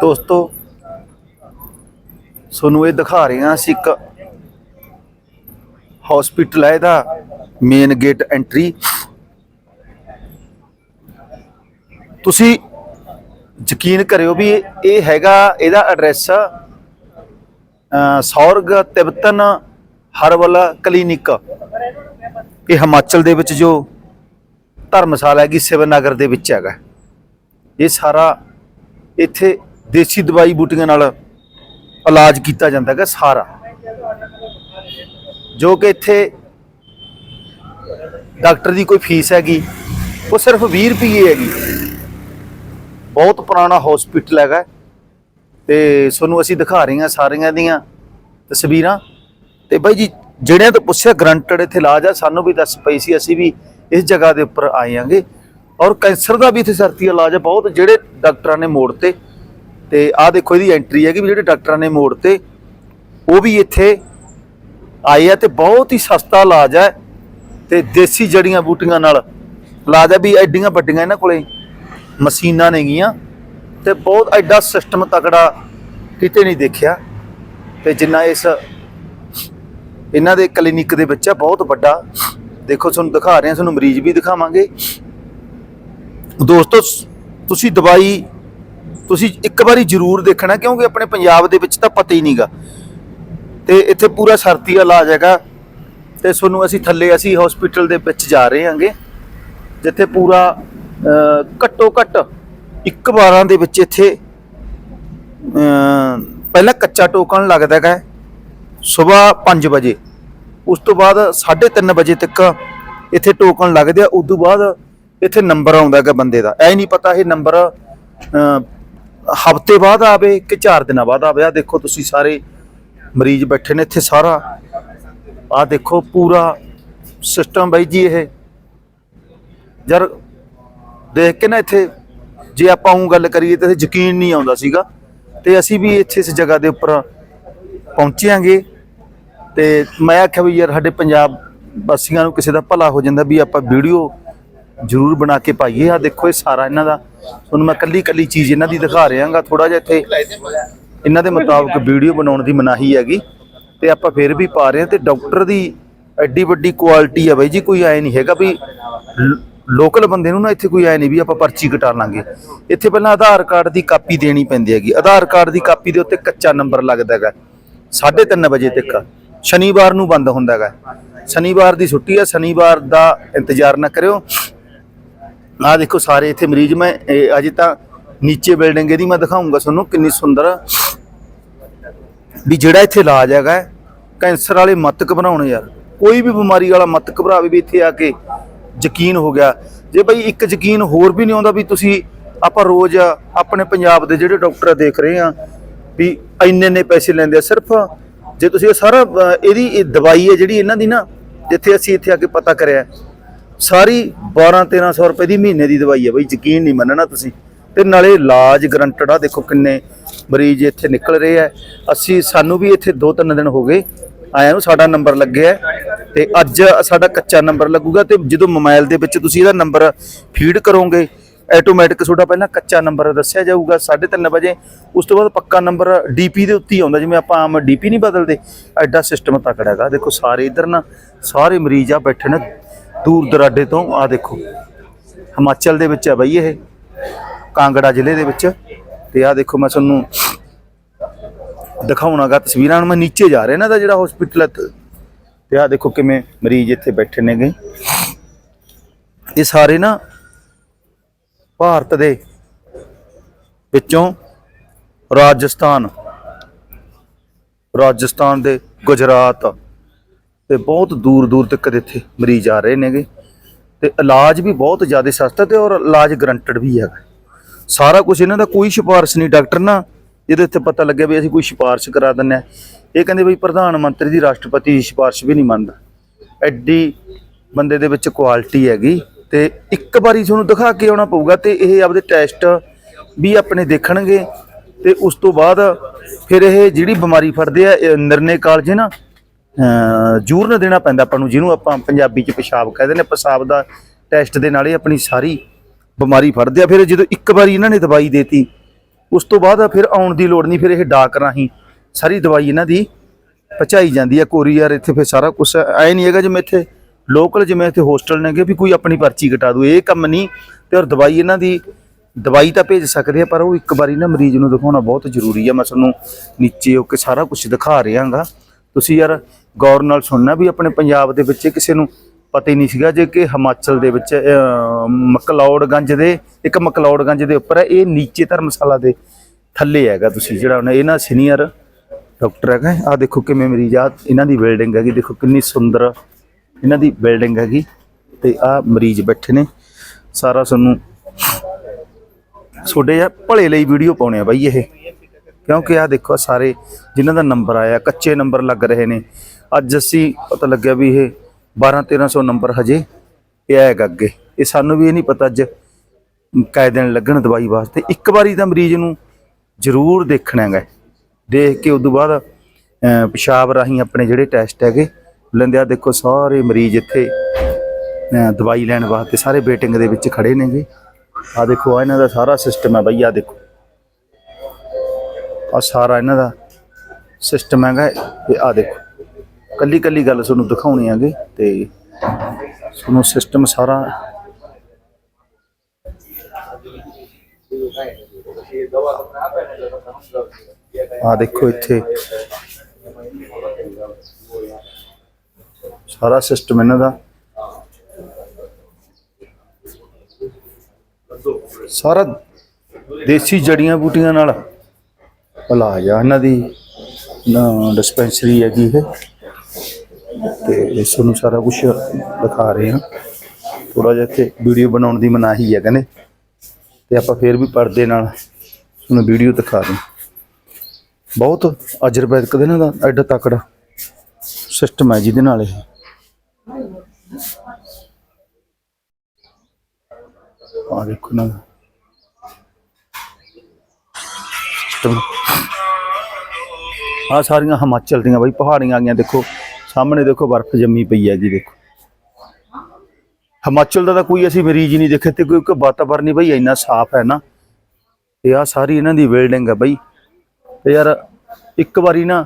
ਦੋਸਤੋ, ਤੁਹਾਨੂੰ ਇਹ ਦਿਖਾ ਰਹੇ ਹਾਂ ਅਸੀਂ ਇੱਕ ਹਸਪੀਟਲ ਹੈ ਇਹਦਾ ਮੇਨ ਗੇਟ ਐਂਟਰੀ ਤੁਸੀਂ ਯਕੀਨ ਕਰਿਓ ਵੀ ਇਹ- ਹੈਗਾ, ਇਹਦਾ ਐਡਰੈਸ ਸੌਰਗ ਤਿਬਤਨ ਹਰਬਲ ਕਲੀਨਿਕ। ਇਹ ਹਿਮਾਚਲ ਦੇ ਵਿੱਚ ਜੋ ਧਰਮਸ਼ਾਲਾ ਹੈਗੀ ਸਿਵਨਗਰ ਦੇ ਵਿੱਚ ਹੈਗਾ। ਇਹ ਸਾਰਾ ਇੱਥੇ ਦੇਸੀ ਦਵਾਈ ਬੂਟੀਆਂ ਨਾਲ ਇਲਾਜ ਕੀਤਾ ਜਾਂਦਾ ਹੈਗਾ ਸਾਰਾ। ਜੋ ਕਿ ਇੱਥੇ ਡਾਕਟਰ ਦੀ ਕੋਈ ਫੀਸ ਹੈਗੀ, ਉਹ ਸਿਰਫ 20 ਰੁਪਏ ਹੈਗੀ। ਬਹੁਤ ਪੁਰਾਣਾ ਹਸਪੀਟਲ ਹੈਗਾ। ਤੇ ਤੁਹਾਨੂੰ ਅਸੀਂ ਦਿਖਾ ਰਹੇ ਹਾਂ ਸਾਰੀਆਂ ਦੀਆਂ ਤਸਵੀਰਾਂ। ਤੇ ਬਾਈ ਜੀ, ਜਿਹੜਿਆਂ ਤੋਂ ਪੁੱਛਿਆ ਗਰੰਟਡ ਇੱਥੇ ਇਲਾਜ ਆ, ਸਾਨੂੰ ਵੀ ਦੱਸ ਪਈ ਸੀ, ਅਸੀਂ ਵੀ ਇਸ ਜਗ੍ਹਾ ਦੇ ਉੱਪਰ ਆਏ ਆਂਗੇ। ਔਰ ਕੈਂਸਰ ਦਾ ਵੀ ਇੱਥੇ ਸਰਤੀ ਇਲਾਜ ਹੈ ਬਹੁਤ, ਜਿਹੜੇ ਡਾਕਟਰਾਂ ਨੇ ਮੋੜ ਤੇ। ਤੇ ਆਹ ਦੇਖੋ ਇਹਦੀ ਐਂਟਰੀ ਹੈਗੀ ਵੀ ਜਿਹੜੇ ਡਾਕਟਰਾਂ ਨੇ ਮੋੜ ਤੇ, ਉਹ ਵੀ ਇੱਥੇ ਆਏ ਆ ਤੇ ਬਹੁਤ ਹੀ ਸਸਤਾ ਇਲਾਜ ਹੈ ਤੇ ਦੇਸੀ ਜੜੀਆਂ ਬੂਟੀਆਂ ਨਾਲ ਇਲਾਜ ਹੈ ਵੀ ਐਡੀਆਂ ਵੱਡੀਆਂ ਇਹਨਾਂ ਕੋਲੇ ਮਸ਼ੀਨਾਂ ਨੇਗੀਆਂ ਤੇ ਬਹੁਤ ਐਡਾ ਸਿਸਟਮ ਤਕੜਾ ਕਿਤੇ ਨਹੀਂ ਦੇਖਿਆ। ਤੇ ਜਿੰਨਾ ਇਸ ਇਹਨਾਂ ਦੇ ਕਲੀਨਿਕ ਦੇ ਵਿੱਚ ਆ, ਬਹੁਤ ਵੱਡਾ। ਦੇਖੋ ਤੁਹਾਨੂੰ ਦਿਖਾ ਰਹੇ ਹਾਂ ਤੁਹਾਨੂੰ ਮਰੀਜ਼ ਵੀ ਦਿਖਾਵਾਂਗੇ। ਦੋਸਤੋ, ਤੁਸੀਂ ਦਵਾਈ ਤੁਸੀਂ ਇੱਕ ਵਾਰੀ ਜ਼ਰੂਰ ਦੇਖਣਾ, ਕਿਉਂਕਿ ਆਪਣੇ ਪੰਜਾਬ ਦੇ ਵਿੱਚ ਤਾਂ ਪਤਾ ਹੀ ਨਹੀਂਗਾ। ਤੇ ਇੱਥੇ ਪੂਰਾ ਸਰਤੀ ਇਲਾਜ ਹੈਗਾ। ਤੇ ਤੁਹਾਨੂੰ ਅਸੀਂ ਥੱਲੇ ਅਸੀਂ ਹਸਪੀਟਲ ਦੇ ਵਿੱਚ ਜਾ ਰਹੇ ਹਾਂਗੇ। ਜਿੱਥੇ ਪੂਰਾ ਘੱਟੋ ਘੱਟ ਇੱਕ ਵਾਰਾਂ ਦੇ ਵਿੱਚ ਇੱਥੇ ਪਹਿਲਾਂ ਕੱਚਾ ਟੋਕਣ ਲੱਗਦਾ ਹੈਗਾ। ਸਵੇਰ 5 ਵਜੇ, ਉਸ ਤੋਂ ਬਾਅਦ 3:30 ਵਜੇ ਤੱਕ ਇੱਥੇ ਟੋਕਣ ਲੱਗਦੇ। ਆ ਉਸ ਤੋਂ ਬਾਅਦ ਇੱਥੇ ਨੰਬਰ ਆਉਂਦਾ ਹੈਗਾ ਬੰਦੇ ਦਾ। ਐ ਨਹੀਂ ਪਤਾ ਇਹ ਨੰਬਰ ਹਫ਼ਤੇ ਬਾਅਦ ਆਵੇ ਕਿ 4 ਦਿਨਾਂ ਬਾਅਦ ਆਵੇ। ਆ ਦੇਖੋ ਤੁਸੀਂ ਸਾਰੇ ਮਰੀਜ਼ ਬੈਠੇ ਨੇ ਇੱਥੇ ਸਾਰਾ। ਆ ਦੇਖੋ ਪੂਰਾ ਸਿਸਟਮ ਬਾਈ ਜੀ ਇਹ। ਯਾਰ, ਦੇਖ ਕੇ ਨਾ ਇੱਥੇ ਜੇ ਆਪਾਂ ਉਹ ਗੱਲ ਕਰੀਏ ਤਾਂ ਇੱਥੇ ਯਕੀਨ ਨਹੀਂ ਆਉਂਦਾ ਸੀਗਾ। ਤੇ ਅਸੀਂ ਵੀ ਇੱਥੇ ਇਸ ਜਗ੍ਹਾ ਦੇ ਉੱਪਰ ਪਹੁੰਚਿਆਂਗੇ ਤੇ ਮੈਂ ਆਖਿਆ ਵੀ ਯਾਰ ਸਾਡੇ ਪੰਜਾਬ ਵਾਸੀਆਂ ਨੂੰ ਕਿਸੇ ਦਾ ਭਲਾ ਹੋ ਜਾਂਦਾ ਵੀ ਆਪਾਂ ਵੀਡੀਓ ਜ਼ਰੂਰ ਬਣਾ ਕੇ ਪਾਈਏ। ਆ ਦੇਖੋ ਇਹ ਸਾਰਾ ਇਹਨਾਂ ਦਾ। ਤੁਹਾਨੂੰ ਮੈਂ ਕੱਲੀ ਕੱਲੀ ਚੀਜ਼ ਇਹਨਾਂ ਦੀ ਦਿਖਾ ਰਿਹਾਗਾ। ਥੋੜਾ ਜਿਹਾ ਇੱਥੇ ਇਹਨਾਂ ਦੇ ਮੁਤਾਬਕ ਵੀਡੀਓ ਬਣਾਉਣ ਦੀ ਮਨਾਹੀ ਹੈਗੀ। ਤੇ ਆਪਾਂ ਫਿਰ ਵੀ ਪਾ ਰਹੇ ਹਾਂ ਤੇ ਡਾਕਟਰ ਦੀ ਐਡੀ ਵੱਡੀ ਕੁਆਲਿਟੀ ਆ ਬਾਈ ਜੀ, ਕੋਈ ਐ ਨਹੀਂ ਹੈਗਾ ਵੀ ਲੋਕਲ ਬੰਦੇ ਨੂੰ ਨਾ ਇੱਥੇ ਕੋਈ ਐ ਨਹੀਂ ਵੀ ਆਪਾਂ ਪਰਚੀ ਕਟਾ ਲਾਂਗੇ। ਇੱਥੇ ਪਹਿਲਾਂ ਆਧਾਰ ਕਾਰਡ ਦੀ ਕਾਪੀ ਦੇਣੀ ਪੈਂਦੀ ਹੈਗੀ। ਆਧਾਰ ਕਾਰਡ ਦੀ ਕਾਪੀ ਦੇ ਉੱਤੇ ਕੱਚਾ ਨੰਬਰ ਲੱਗਦਾ ਹੈਗਾ। 3:30 ਵਜੇ ਤੱਕ। ਸ਼ਨੀਵਾਰ ਨੂੰ ਬੰਦ ਹੁੰਦਾ ਹੈਗਾ। ਸ਼ਨੀਵਾਰ ਦੀ ਛੁੱਟੀ ਆ। ਸ਼ਨੀਵਾਰ ਦਾ ਇੰਤਜ਼ਾਰ ਨਾ ਕਰਿਓ। ਆਹ ਦੇਖੋ ਸਾਰੇ ਇੱਥੇ ਮਰੀਜ਼ ਮੈਂ, ਇਹ ਅਜੇ ਤਾਂ ਨੀਚੇ ਬਿਲਡਿੰਗ ਇਹਦੀ ਮੈਂ ਦਿਖਾਉਂਗਾ ਤੁਹਾਨੂੰ ਕਿੰਨੀ ਸੁੰਦਰ। ਵੀ ਜਿਹੜਾ ਇੱਥੇ ਇਲਾਜ ਹੈਗਾ, ਕੈਂਸਰ ਵਾਲੇ ਮਤ ਘਬਰਾਉਣ ਯਾਰ। ਕੋਈ ਵੀ ਬਿਮਾਰੀ ਵਾਲਾ ਮਤ ਘਬਰਾਵੇ ਵੀ ਇੱਥੇ ਆ ਕੇ ਯਕੀਨ ਹੋ ਗਿਆ। ਜੇ ਬਈ ਇੱਕ ਯਕੀਨ ਹੋਰ ਵੀ ਨਹੀਂ ਆਉਂਦਾ ਵੀ ਤੁਸੀਂ ਆਪਾਂ ਰੋਜ਼ ਆਪਣੇ ਪੰਜਾਬ ਦੇ ਜਿਹੜੇ ਡਾਕਟਰ ਦੇਖ ਰਹੇ ਆ ਵੀ ਇੰਨੇ ਇੰਨੇ ਪੈਸੇ ਲੈਂਦੇ ਆ, ਸਿਰਫ ਜੇ ਤੁਸੀਂ ਇਹ ਸਾਰਾ ਇਹਦੀ ਇਹ ਦਵਾਈ ਹੈ ਜਿਹੜੀ ਇਹਨਾਂ ਦੀ ਨਾ, ਜਿੱਥੇ ਅਸੀਂ ਇੱਥੇ ਆ ਕੇ ਪਤਾ ਕਰਿਆ। ਸਾਰੀ 12 1300 ਰੁਪਏ ਦੀ ਮਹੀਨੇ ਦੀ ਦਵਾਈ ਹੈ ਬਈ, ਯਕੀਨ ਨਹੀਂ ਮੰਨਣਾ ਤੁਸੀਂ। ਤੇ ਨਾਲੇ ਇਲਾਜ ਗਰੰਟਡ ਆ, ਦੇਖੋ ਕਿੰਨੇ ਮਰੀਜ਼ ਇੱਥੇ ਨਿਕਲ ਰਹੇ ਆ। ਅਸੀਂ, ਸਾਨੂੰ ਵੀ ਇੱਥੇ 2-3 ਦਿਨ ਹੋ ਗਏ ਆਇਆ ਨੂੰ ਸਾਡਾ ਨੰਬਰ ਲੱਗਿਆ ਹੈ। ਤੇ ਅੱਜ ਸਾਡਾ ਕੱਚਾ ਨੰਬਰ ਲੱਗੂਗਾ ਤੇ ਜਦੋਂ ਮੋਬਾਈਲ ਦੇ ਵਿੱਚ ਤੁਸੀਂ ਇਹਦਾ ਨੰਬਰ ਫੀਡ ਕਰੋਗੇ ਆਟੋਮੈਟਿਕ ਤੁਹਾਡਾ ਪਹਿਲਾਂ ਕੱਚਾ ਨੰਬਰ ਦੱਸਿਆ ਜਾਊਗਾ 3:30 ਵਜੇ। ਉਸ ਤੋਂ ਬਾਅਦ ਪੱਕਾ ਨੰਬਰ ਡੀਪੀ ਦੇ ਉੱਤੇ ਹੀ ਆਉਂਦਾ, ਜਿਵੇਂ ਆਪਾਂ ਆਮ ਡੀਪੀ ਨਹੀਂ ਬਦਲਦੇ। ਐਡਾ ਸਿਸਟਮ ਤਕੜਾ ਹੈਗਾ। ਦੇਖੋ ਸਾਰੇ ਇਧਰ ਨਾ, ਸਾਰੇ ਮਰੀਜ਼ ਆ ਬੈਠੇ ਨੇ। ਦੂਰ ਦਰਾਡੇ ਤੋਂ ਆ ਦੇਖੋ। ਹਿਮਾਚਲ ਦੇ ਵਿੱਚ ਹੈ ਬਈ ਇਹ। ਕਾਂਗੜਾ ਜ਼ਿਲ੍ਹੇ ਦੇ ਵਿੱਚ। ਤੇ ਆ ਦੇਖੋ ਮੈਂ ਤੁਹਾਨੂੰ ਦਿਖਾਉਣਾਗਾ ਤਸਵੀਰਾਂ ਨੂੰ। ਮੈਂ ਨੀਚੇ ਜਾ ਰਿਹਾ ਨਾ ਦਾ ਜਿਹੜਾ ਹਸਪੀਟਲ ਹੈ ਤੇ ਆ ਦੇਖੋ ਕਿਵੇਂ ਮਰੀਜ਼ ਇੱਥੇ ਬੈਠੇ ਨੇਗੇ। ਇਹ ਸਾਰੇ ਨਾ ਭਾਰਤ ਦੇ ਵਿੱਚੋਂ ਰਾਜਸਥਾਨ। ਰਾਜਸਥਾਨ ਦੇ ਗੁਜਰਾਤ। ਤੇ ਬਹੁਤ ਦੂਰ ਦੂਰ ਤੱਕ ਦੇ ਇੱਥੇ ਮਰੀਜ਼ ਆ ਰਹੇ ਨੇਗੇ। ਤੇ ਇਲਾਜ ਵੀ ਬਹੁਤ ਜ਼ਿਆਦਾ ਸਸਤਾ ਤੇ ਔਰ ਇਲਾਜ ਗਰੰਟਡ ਵੀ ਹੈਗਾ। ਸਾਰਾ ਕੁਝ ਇਹਨਾਂ ਦਾ ਕੋਈ ਸਿਫਾਰਿਸ਼ ਨਹੀਂ ਡਾਕਟਰ ਨਾ ਇਹਦੇ ਇੱਥੇ ਪਤਾ ਲੱਗਿਆ ਵੀ ਅਸੀਂ ਕੋਈ ਸਿਫਾਰਿਸ਼ ਕਰਾ ਦਿੰਨੇ ਆ ਇਹ ਕਹਿੰਦੇ ਬਈ ਪ੍ਰਧਾਨ ਮੰਤਰੀ ਦੀ ਰਾਸ਼ਟਰਪਤੀ ਦੀ ਸਿਫਾਰਿਸ਼ ਵੀ ਨਹੀਂ ਮੰਨਦਾ। ਐਡੀ ਬੰਦੇ ਦੇ ਵਿੱਚ ਕੁਆਲਿਟੀ ਹੈਗੀ ਤੇ ਇੱਕ ਵਾਰੀ ਤੁਹਾਨੂੰ ਦਿਖਾ ਕੇ ਆਉਣਾ ਪਊਗਾ ਤੇ ਇਹ ਆਪਦੇ ਟੈਸਟ ਵੀ ਆਪਣੇ ਦੇਖਣਗੇ ਤੇ ਉਸ ਤੋਂ ਬਾਅਦ ਫਿਰ ਇਹ ਜਿਹੜੀ ਬਿਮਾਰੀ ਫੜਦੇ ਆ ਨਿਰਣੇ ਕਾਲਜ ਨਾ ਜੂਰਨ ਦੇਣਾ ਪੈਂਦਾ ਆਪਾਂ ਨੂੰ, ਜਿਹਨੂੰ ਆਪਾਂ ਪੰਜਾਬੀ ਚ ਪਿਸ਼ਾਬ ਕਹਿੰਦੇ ਨੇ, ਪਿਸ਼ਾਬ ਦਾ ਟੈਸਟ ਦੇ ਨਾਲ ਹੀ ਆਪਣੀ ਸਾਰੀ ਬਿਮਾਰੀ ਫੜਦੇ ਆ। ਫਿਰ ਜਦੋਂ ਇੱਕ ਵਾਰੀ ਇਹਨਾਂ ਨੇ ਦਵਾਈ ਦੇਤੀ, ਉਸ ਤੋਂ ਬਾਅਦ ਫਿਰ ਆਉਣ ਦੀ ਲੋੜ ਨਹੀਂ, ਫਿਰ ਇਹ ਡਾਕ ਰਾਹੀਂ ਸਾਰੀ ਦਵਾਈ ਇਹਨਾਂ ਦੀ ਪਹੁੰਚਾਈ ਜਾਂਦੀ ਹੈ ਕੋਰੀਅਰ ਇੱਥੇ, ਫਿਰ ਸਾਰਾ ਕੁਝ ਐ ਨਹੀਂ ਹੈਗਾ ਜਿਵੇਂ ਇੱਥੇ ਲੋਕਲ ਜਿਵੇਂ ਇੱਥੇ ਹੋਸਟਲ ਨੇਗੇ ਵੀ ਕੋਈ ਆਪਣੀ ਪਰਚੀ ਕਟਾ ਦੂ। ਇਹ ਕੰਮ ਨਹੀਂ ਤੇ ਔਰ ਦਵਾਈ ਇਹਨਾਂ ਦੀ, ਦਵਾਈ ਤਾਂ ਭੇਜ ਸਕਦੇ ਆ, ਪਰ ਉਹ ਇੱਕ ਵਾਰੀ ਨਾ ਮਰੀਜ਼ ਨੂੰ ਦਿਖਾਉਣਾ ਬਹੁਤ ਜ਼ਰੂਰੀ ਹੈ ਮੈਂ ਤੁਹਾਨੂੰ ਨੀਚੇ ਹੋ ਕੇ ਸਾਰਾ ਕੁਝ ਦਿਖਾ ਰਿਹਾਗਾ। ਤੁਸੀਂ ਯਾਰ ਗੌਰ ਨਾਲ ਸੁਣਨਾ ਵੀ ਆਪਣੇ ਪੰਜਾਬ ਦੇ ਵਿੱਚ ਕਿਸੇ ਨੂੰ ਪਤਾ ਹੀ ਨਹੀਂ ਸੀਗਾ ਜੇ ਕਿ ਹਿਮਾਚਲ ਦੇ ਵਿੱਚ ਅਹ, ਮਕਲੌੜਗੰਜ ਦੇ ਇੱਕ ਮਕਲੌੜਗੰਜ ਦੇ ਉੱਪਰ ਹੈ ਇਹ ਨੀਚੇ ਧਰਮਸ਼ਾਲਾ ਦੇ ਥੱਲੇ ਹੈਗਾ ਤੁਸੀਂ ਜਿਹੜਾ ਉਹਨੇ ਇਹ ਸੀਨੀਅਰ ਡਾਕਟਰ ਹੈਗਾ ਆ ਦੇਖੋ ਕਿਵੇਂ ਮਰੀਜ਼ ਆ ਇਹਨਾਂ ਦੀ ਬਿਲਡਿੰਗ ਹੈਗੀ ਦੇਖੋ ਕਿੰਨੀ ਸੁੰਦਰ ਇਹਨਾਂ ਦੀ ਬਿਲਡਿੰਗ ਹੈਗੀ ਤੇ ਆ ਮਰੀਜ਼ ਬੈਠੇ ਨੇ ਸਾਰਾ ਤੁਹਾਨੂੰ ਤੁਹਾਡੇ ਆ ਭਲੇ ਲਈ ਵੀਡੀਓ ਪਾਉਣੇ ਆ ਬਾਈ ਇਹ ਕਿਉਂਕਿ ਆ ਦੇਖੋ ਸਾਰੇ ਜਿਨ੍ਹਾਂ ਦਾ ਨੰਬਰ ਆਇਆ ਕੱਚੇ ਨੰਬਰ ਲੱਗ ਰਹੇ ਨੇ ਅੱਜ ਅਸੀਂ ਪਤਾ ਲੱਗਿਆ ਵੀ ਇਹ 12 1300 ਨੰਬਰ ਹਜੇ ਪਿਆ ਹੈਗਾ ਅੱਗੇ। ਇਹ ਸਾਨੂੰ ਵੀ ਇਹ ਨਹੀਂ ਪਤਾ ਅੱਜ ਕਾਇ ਦਿਨ ਲੱਗਣ ਦਵਾਈ ਵਾਸਤੇ। ਇੱਕ ਵਾਰੀ ਤਾਂ ਮਰੀਜ਼ ਨੂੰ ਜ਼ਰੂਰ ਦੇਖਣਾ ਹੈਗਾ। ਦੇਖ ਕੇ ਉਦੋਂ ਬਾਅਦ ਅਹ, ਪਿਸ਼ਾਬ ਰਾਹੀਂ ਆਪਣੇ ਜਿਹੜੇ ਟੈਸਟ ਹੈਗੇ ਲੈਂਦੇ ਆ ਦੇਖੋ ਸਾਰੇ ਮਰੀਜ਼ ਇੱਥੇ ਦਵਾਈ ਲੈਣ ਵਾਸਤੇ ਸਾਰੇ ਵੇਟਿੰਗ ਦੇ ਵਿੱਚ ਖੜੇ ਨੇਗੇ। ਆ ਦੇਖੋ ਆ ਇਹਨਾਂ ਦਾ ਸਾਰਾ ਸਿਸਟਮ ਹੈ ਬਈ ਆ ਦੇਖੋ। ਆ ਸਾਰਾ ਇਹਨਾਂ ਦਾ ਸਿਸਟਮ ਹੈਗਾ। ਤੇ ਆ ਦੇਖੋ। ਕੱਲੀ ਕੱਲੀ ਗੱਲ ਤੁਹਾਨੂੰ ਦਿਖਾਉਣੀ ਹੈਗੀ ਤੇ ਤੁਹਾਨੂੰ ਸਿਸਟਮ ਸਾਰਾ ਆ ਦੇਖੋ ਇੱਥੇ। ਸਾਰਾ ਸਿਸਟਮ ਇਹਨਾਂ ਦਾ। ਸਾਰਾ ਦੇਸੀ ਜੜੀਆਂ ਬੂਟੀਆਂ ਨਾਲ। ਇਲਾਜ ਆ ਇਹਨਾਂ ਦੀ ਡਿਸਪੈਂਸਰੀ ਹੈਗੀ ਇਹ। ਤੇ ਇਸ ਨੂੰ ਸਾਰਾ ਕੁਝ ਦਿਖਾ ਰਹੇ ਹਾਂ। ਥੋੜਾ ਜਿਹਾ ਇੱਥੇ ਵੀਡੀਓ ਬਣਾਉਣ ਦੀ ਮਨਾਹੀ ਹੈ ਕਹਿੰਦੇ। ਤੇ ਆਪਾਂ ਫੇਰ ਵੀ ਪਰਦੇ ਨਾਲ ਤੁਹਾਨੂੰ ਵੀਡੀਓ ਦਿਖਾ ਰਹੇ ਬਹੁਤ ਅਜਰਬੈਦਕ ਦੇ ਨਾਲ ਐਡਾ ਤਕੜਾ ਸਿਸਟਮ ਹੈ ਜਿਹਦੇ ਨਾਲ ਇਹ। ਆ ਦੇਖੋ ਨਾ ਸਿਸਟਮ ਆ ਸਾਰੀਆਂ ਹਿਮਾਚਲ ਦੀਆਂ ਬਈ ਪਹਾੜੀਆਂ ਆ ਗਈਆਂ, ਦੇਖੋ। ਸਾਹਮਣੇ ਦੇਖੋ ਬਰਫ਼ ਜੰਮੀ ਪਈ ਹੈ ਜੀ ਦੇਖੋ। ਹਿਮਾਚਲ ਦਾ ਤਾਂ ਕੋਈ ਅਸੀਂ ਮਰੀਜ਼ ਹੀ ਨਹੀਂ ਦੇਖੇ ਤੇ ਕਿਉਂਕਿ ਵਾਤਾਵਰਨ ਹੀ ਬਈ, ਇੰਨਾ ਸਾਫ਼ ਹੈ ਨਾ। ਤੇ ਆ ਸਾਰੀ ਇਹਨਾਂ ਦੀ ਬਿਲਡਿੰਗ ਹੈ ਬਈ। ਤੇ ਯਾਰ ਇੱਕ ਵਾਰੀ ਨਾ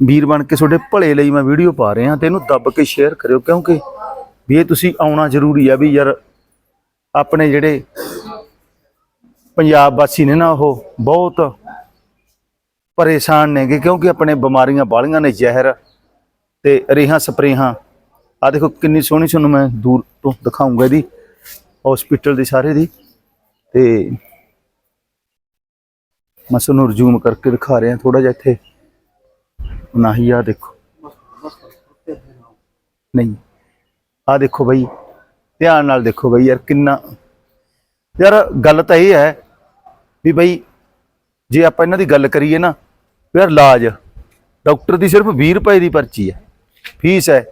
ਵੀਰ ਬਣ ਕੇ ਤੁਹਾਡੇ ਭਲੇ ਲਈ ਮੈਂ ਵੀਡੀਓ ਪਾ ਰਿਹਾ ਤੇ ਇਹਨੂੰ ਦੱਬ ਕੇ ਸ਼ੇਅਰ ਕਰਿਓ, ਕਿਉਂਕਿ ਵੀ ਇਹ ਤੁਸੀਂ ਆਉਣਾ ਜ਼ਰੂਰੀ ਆ ਵੀ ਯਾਰ। ਆਪਣੇ ਜਿਹੜੇ ਪੰਜਾਬ ਵਾਸੀ ਨੇ ਨਾ ਉਹ ਬਹੁਤ ਪਰੇਸ਼ਾਨ ਨੇਗੇ, ਕਿਉਂਕਿ ਆਪਣੇ ਬਿਮਾਰੀਆਂ ਬਾਲੀਆਂ ਨੇ ਜ਼ਹਿਰ। ਤੇ ਰੇਹਾਂ ਸਪਰੇਹਾਂ ਆ ਦੇਖੋ ਕਿੰਨੀ ਸੋਹਣੀ ਤੁਹਾਨੂੰ ਮੈਂ ਦੂਰ ਤੋਂ ਦਿਖਾਉਂਗਾ ਇਹਦੀ ਹਸਪੀਟਲ ਦੀ ਸਾਰੇ ਦੀ, ਤੇ ਮੈਂ ਤੁਹਾਨੂੰ ਰਿਜ਼ੂਮ ਕਰਕੇ ਦਿਖਾ ਰਿਹਾ ਥੋੜਾ ਜਿਹਾ ਇੱਥੇ। ਨਹੀਂ ਆ ਦੇਖੋ। ਨਹੀਂ ਆ ਦੇਖੋ ਬਈ, ਧਿਆਨ ਨਾਲ ਦੇਖੋ ਬਈ ਯਾਰ ਕਿੰਨਾ, ਯਾਰ ਗੱਲ ਤਾਂ ਇਹ ਹੈ ਵੀ ਬਈ ਜੇ ਆਪਾਂ ਇਹਨਾਂ ਦੀ ਗੱਲ ਕਰੀਏ ਨਾ ਯਾਰ ਇਲਾਜ, ਡਾਕਟਰ ਦੀ ਸਿਰਫ 20 ਰੁਪਏ ਦੀ ਪਰਚੀ ਹੈ। ਫੀਸ ਹੈ।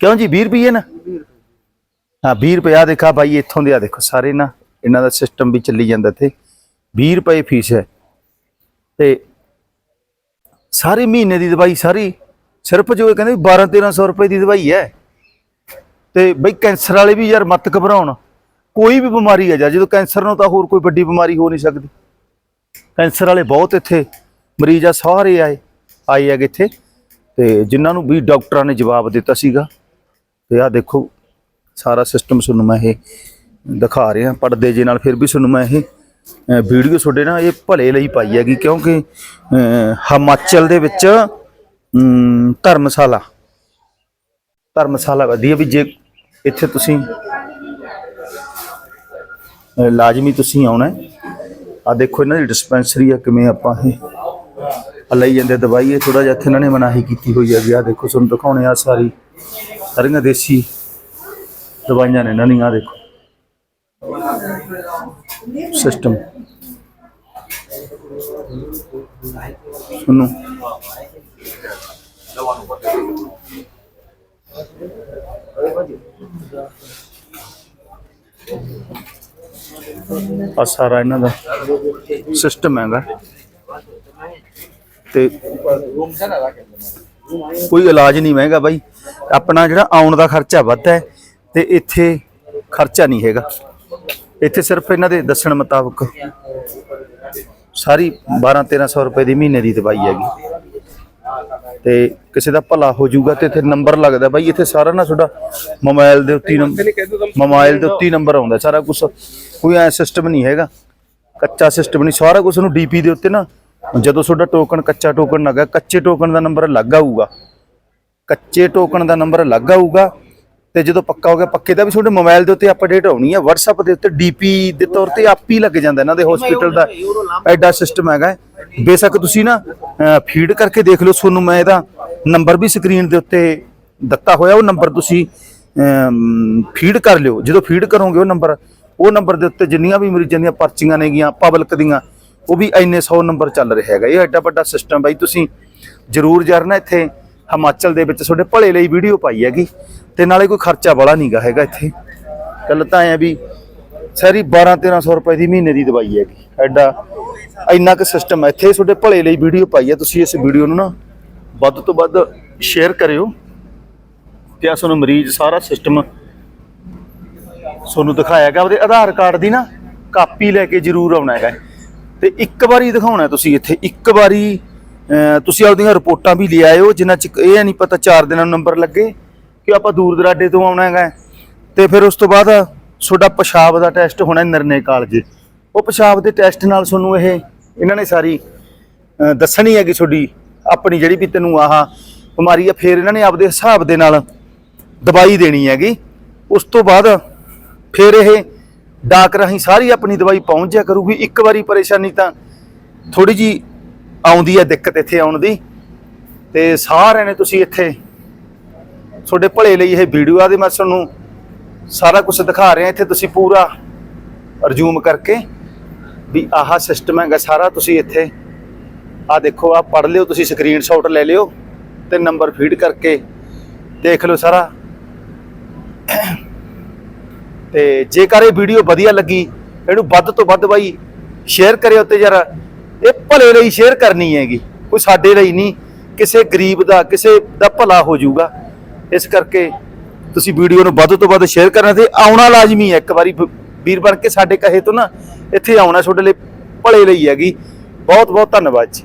ਕਿਉਂ ਜੀ? 20 ਰੁਪਏ ਨਾ? ਹਾਂ 20 ਰੁਪਏ ਆ ਦੇਖਾ ਬਾਈ ਇੱਥੋਂ ਦੇ ਆ ਦੇਖੋ, ਸਾਰੇ ਨਾ, ਇਹਨਾਂ ਦਾ ਸਿਸਟਮ ਵੀ ਚੱਲੀ ਜਾਂਦਾ ਇੱਥੇ। 20 ਰੁਪਏ ਫੀਸ ਹੈ। ਤੇ ਸਾਰੇ ਮਹੀਨੇ ਦੀ ਦਵਾਈ ਸਾਰੀ, ਸਿਰਫ ਜੋ ਇਹ ਕਹਿੰਦੇ 12 1300 ਰੁਪਏ ਦੀ ਦਵਾਈ ਹੈ। ਤੇ ਬਈ ਕੈਂਸਰ ਵਾਲੇ ਵੀ ਯਾਰ ਮਤ ਘਬਰਾਉਣ। ਕੋਈ ਵੀ ਬਿਮਾਰੀ ਹੈ ਜਾਂ, ਜਦੋਂ ਕੈਂਸਰ ਨੂੰ ਤਾਂ ਹੋਰ ਕੋਈ ਵੱਡੀ ਬਿਮਾਰੀ ਹੋ ਨਹੀਂ ਸਕਦੀ। ਕੈਂਸਰ ਵਾਲੇ ਬਹੁਤ ਇੱਥੇ, ਮਰੀਜ਼ ਆ ਸਾਰੇ ਆਏ ਆਏ ਹੈਗੇ ਇੱਥੇ। ਤੇ ਜਿਨ੍ਹਾਂ ਨੂੰ ਵੀ ਡਾਕਟਰਾਂ ਨੇ ਜਵਾਬ ਦਿੱਤਾ ਸੀਗਾ, ਤੇ ਆ ਦੇਖੋ, ਸਾਰਾ ਸਿਸਟਮ ਤੁਹਾਨੂੰ ਮੈਂ ਇਹ ਦਿਖਾ ਰਿਹਾ, ਪਰਦੇ ਜੇ ਨਾਲ ਫਿਰ ਵੀ ਤੁਹਾਨੂੰ ਮੈਂ ਇਹ ਵੀਡੀਓ ਤੁਹਾਡੇ ਨਾਲ ਇਹ ਭਲੇ ਲਈ ਪਾਈ ਹੈਗੀ, ਕਿਉਂਕਿ ਹਿਮਾਚਲ ਦੇ ਵਿੱਚ ਧਰਮਸ਼ਾਲਾ ਧਰਮਸ਼ਾਲਾ ਵਧੀਆ ਵੀ ਜੇ ਇੱਥੇ ਤੁਸੀਂ ਲਾਜ਼ਮੀ ਤੁਸੀਂ ਆਉਣਾ ਆ ਦੇਖੋ, ਇਹਨਾਂ ਦੀ ਡਿਸਪੈਂਸਰੀ ਆ, ਕਿਵੇਂ ਆਪਾਂ ਇਹ ਆ ਲਈ ਜਾਂਦੇ ਦਵਾਈ, ਇਹ ਥੋੜਾ ਜਿਹਾ ਇੱਥੇ ਇਹਨਾਂ ਨੇ ਮਨਾਹੀ ਕੀਤੀ ਹੋਈ ਹੈ ਵੀ ਆ ਦੇਖੋ, ਤੁਹਾਨੂੰ ਦਿਖਾਉਣੇ ਆ ਸਾਰੀ, ਸਾਰੀਆਂ ਦੇਸੀ ਦਵਾਈਆਂ ਨੇ ਇਹਨਾਂ ਦੀਆਂ ਆ ਦੇਖੋ। ਸਿਸਟਮ ਸੁਣੋ। ਆ ਸਾਰਾ ਇਹਨਾਂ ਦਾ ਸਿਸਟਮ ਹੈਗਾ। ਤੇ ਕੋਈ ਇਲਾਜ ਨਹੀਂ ਮਹਿੰਗਾ ਬਾਈ। ਆਪਣਾ ਜਿਹੜਾ ਆਉਣ ਦਾ ਖਰਚਾ ਵੱਧ ਹੈ ਤੇ ਇੱਥੇ ਖਰਚਾ ਨਹੀਂ ਹੈਗਾ। ਇੱਥੇ ਸਿਰਫ ਇਹਨਾਂ ਦੇ ਦੱਸਣ ਮੁਤਾਬਕ ਸਾਰੀ 12 1300 ਰੁਪਏ ਦੀ ਮਹੀਨੇ ਦੀ ਦਵਾਈ ਹੈਗੀ। ਤੇ ਕਿਸੇ ਦਾ ਭਲਾ ਹੋ ਜਾਊਗਾ ਤੇ ਇੱਥੇ ਨੰਬਰ ਲੱਗਦਾ ਬਾਈ। ਇੱਥੇ ਸਾਰਾ ਨਾ ਤੁਹਾਡਾ ਮੋਬਾਈਲ ਦੇ ਉੱਤੇ ਨੰਬਰ ਮੋਬਾਈਲ ਦੇ ਉੱਤੇ ਨੰਬਰ ਆਉਂਦਾ। ਸਾਰਾ ਕੁਝ ਕੋਈ ਐ ਸਿਸਟਮ ਨਹੀਂ ਹੈਗਾ। ਕੱਚਾ ਸਿਸਟਮ ਨਹੀਂ। ਸਾਰਾ ਕੁਝ ਨੂੰ ਡੀਪੀ ਦੇ ਉੱਤੇ ਨਾ ਜਦੋਂ ਤੁਹਾਡਾ ਟੋਕਨ ਕੱਚਾ ਟੋਕਨ ਲੱਗਾ ਕੱਚੇ ਟੋਕਨ ਦਾ ਨੰਬਰ ਅਲੱਗ ਆਊਗਾ। ਕੱਚੇ ਟੋਕਨ ਦਾ ਨੰਬਰ ਅਲੱਗ ਆਊਗਾ ਤੇ ਜਦੋਂ ਪੱਕਾ ਹੋ ਗਿਆ, ਪੱਕੇ ਦਾ ਵੀ ਤੁਹਾਡੇ ਮੋਬਾਈਲ ਦੇ ਉੱਤੇ ਅਪਡੇਟ ਆਉਣੀ ਹੈ WhatsApp ਦੇ ਉੱਤੇ ਡੀਪੀ ਦੇ ਤੌਰ ਤੇ ਆਪ ਹੀ ਲੱਗ ਜਾਂਦਾ ਇਹਨਾਂ ਦੇ ਹਸਪੀਟਲ ਦਾ ਐਡਾ ਸਿਸਟਮ ਹੈਗਾ ਬੇਸ਼ੱਕ ਤੁਸੀਂ ਨਾ ਫੀਡ ਕਰਕੇ ਦੇਖ ਲਓ ਤੁਹਾਨੂੰ ਮੈਂ ਇਹਦਾ ਨੰਬਰ ਵੀ ਸਕਰੀਨ ਦੇ ਉੱਤੇ ਦਿੱਤਾ ਹੋਇਆ, ਉਹ ਨੰਬਰ ਤੁਸੀਂ ਫੀਡ ਕਰ ਲਿਓ। ਜਦੋਂ ਫੀਡ ਕਰੋਗੇ ਉਹ ਨੰਬਰ ਉਹ ਨੰਬਰ ਦੇ ਉੱਤੇ ਜਿੰਨੀਆਂ ਵੀ ਮਰੀਜ਼ਾਂ ਦੀਆਂ ਪਰਚੀਆਂ ਨੇਗੀਆਂ ਪਬਲਿਕ ਦੀਆਂ ਉਹ ਵੀ ਇੰਨੇ 100 ਨੰਬਰ ਚੱਲ ਰਿਹਾ ਹੈਗਾ। ਇਹ ਐਡਾ ਵੱਡਾ ਸਿਸਟਮ ਬਾਈ, ਤੁਸੀਂ ਜਰੂਰ ਜਰਨਾ ਇੱਥੇ। ਹਿਮਾਚਲ ਦੇ ਵਿੱਚ ਤੁਹਾਡੇ ਭਲੇ ਲਈ ਵੀਡੀਓ ਪਾਈ ਹੈਗੀ। ਤੇ ਨਾਲੇ ਕੋਈ ਖਰਚਾ ਵਾਲਾ ਨਹੀਂਗਾ ਹੈਗਾ ਇੱਥੇ। ਗੱਲ ਤਾਂ ਐ ਵੀ ਸਾਰੀ 12 1300 ਰੁਪਏ ਦੀ ਮਹੀਨੇ ਦੀ ਦਵਾਈ ਹੈਗੀ। ਐਡਾ, ਇੰਨਾ ਕੁ ਸਿਸਟਮ ਹੈ ਇੱਥੇ ਤੁਹਾਡੇ ਭਲੇ ਲਈ ਵੀਡੀਓ ਪਾਈ ਹੈ ਤੁਸੀਂ ਇਸ ਵੀਡੀਓ ਨੂੰ ਨਾ ਵੱਧ ਤੋਂ ਵੱਧ ਸ਼ੇਅਰ ਕਰਿਓ। ਤੇ ਆ ਤੁਹਾਨੂੰ ਮਰੀਜ਼ ਸਾਰਾ ਸਿਸਟਮ ਤੁਹਾਨੂੰ ਦਿਖਾਇਆ ਗਿਆ ਉਹਦੇ ਆਧਾਰ ਕਾਰਡ ਦੀ ਨਾ ਕਾਪੀ ਲੈ ਕੇ ਜ਼ਰੂਰ ਆਉਣਾ ਹੈਗਾ। ਤੇ ਇੱਕ ਵਾਰੀ ਦਿਖਾਉਣਾ ਤੁਸੀਂ ਇੱਥੇ ਇੱਕ ਵਾਰੀ ਤੁਸੀਂ ਆਪਦੀਆਂ ਰਿਪੋਰਟਾਂ ਵੀ ਲੈ ਆਇਓ ਜਿਨ੍ਹਾਂ ਚ ਇਹ ਨਹੀਂ ਪਤਾ 4 ਦਿਨਾਂ ਨੂੰ ਨੰਬਰ ਲੱਗੇ ਕਿ ਆਪਾਂ ਦੂਰ ਦਰਾਡੇ ਤੋਂ ਆਉਣਾ ਹੈਗਾ। ਤੇ ਫਿਰ ਉਸ ਤੋਂ ਬਾਅਦ ਤੁਹਾਡਾ ਪਿਸ਼ਾਬ ਦਾ ਟੈਸਟ ਹੋਣਾ ਨਿਰਣੇ ਕਾਲਜ। ਉਹ ਪਿਸ਼ਾਬ ਦੇ ਟੈਸਟ ਨਾਲ ਤੁਹਾਨੂੰ ਇਹ ਇਹਨਾਂ ਨੇ ਸਾਰੀ ਅਹ, ਦੱਸਣੀ ਹੈਗੀ ਤੁਹਾਡੀ ਆਪਣੀ ਜਿਹੜੀ ਵੀ ਤੈਨੂੰ ਆਹ ਬਿਮਾਰੀ ਆ ਫਿਰ ਇਹਨਾਂ ਨੇ ਆਪਦੇ ਹਿਸਾਬ ਦੇ ਨਾਲ ਦਵਾਈ ਦੇਣੀ ਹੈਗੀ। ਉਸ ਤੋਂ ਬਾਅਦ ਫਿਰ ਇਹ ਡਾਕ ਰਾਹੀਂ ਸਾਰੀ ਆਪਣੀ ਦਵਾਈ ਪਹੁੰਚ ਜਾ ਕਰੂਗੀ। ਇੱਕ ਵਾਰੀ ਪਰੇਸ਼ਾਨੀ ਤਾਂ ਥੋੜੀ ਜੀ ਆਉਂਦੀ ਹੈ ਦਿੱਕਤ ਇੱਥੇ ਆਉਣ ਦੀ। ਤੇ ਸਾਰਿਆਂ ਨੇ ਤੁਸੀਂ ਇੱਥੇ ਤੁਹਾਡੇ ਭਲੇ ਲਈ ਇਹ ਵੀਡੀਓ ਆ ਦੇ ਮੈਂ ਤੁਹਾਨੂੰ ਸਾਰਾ ਕੁਝ ਦਿਖਾ ਰਿਹਾ। ਇੱਥੇ ਤੁਸੀਂ ਪੂਰਾ ਰਜੂਮ ਕਰਕੇ ਵੀ ਆਹ ਸਿਸਟਮ ਹੈਗਾ ਸਾਰਾ। ਤੁਸੀਂ ਇੱਥੇ ਆ ਦੇਖੋ ਆ ਪੜ ਲਿਓ, ਤੁਸੀਂ ਸਕਰੀਨਸ਼ਾਟ ਲੈ ਲਿਓ ਤੇ ਨੰਬਰ ਫੀਡ ਕਰਕੇ ਦੇਖ ਲਓ ਸਾਰਾ। ਤੇ ਜੇਕਰ ਇਹ ਵੀਡੀਓ ਵਧੀਆ ਲੱਗੀ, ਇਹਨੂੰ ਵੱਧ ਤੋਂ ਵੱਧ ਬਾਈ ਸ਼ੇਅਰ ਕਰਿਓ ਤੇ ਯਾਰ, ਇਹ ਭਲੇ ਲਈ ਸ਼ੇਅਰ ਕਰਨੀ ਹੈਗੀ, ਕੋਈ ਸਾਡੇ ਲਈ ਨਹੀਂ, ਕਿਸੇ ਗਰੀਬ ਦਾ, ਕਿਸੇ ਦਾ ਭਲਾ ਹੋ ਜਾਊਗਾ। ਇਸ ਕਰਕੇ ਤੁਸੀਂ ਵੀਡੀਓ ਨੂੰ ਵੱਧ ਤੋਂ ਵੱਧ ਸ਼ੇਅਰ ਕਰਨਾ ਤੇ ਆਉਣਾ ਲਾਜ਼ਮੀ ਹੈ। ਇੱਕ ਵਾਰੀ ਵੀਰ ਬਣ ਕੇ ਸਾਡੇ ਕਹੇ ਤੋਂ ਨਾ, ਇੱਥੇ ਆਉਣਾ ਤੁਹਾਡੇ ਲਈ ਭਲੇ ਲਈ ਹੈਗੀ। ਬਹੁਤ ਬਹੁਤ ਧੰਨਵਾਦ ਜੀ।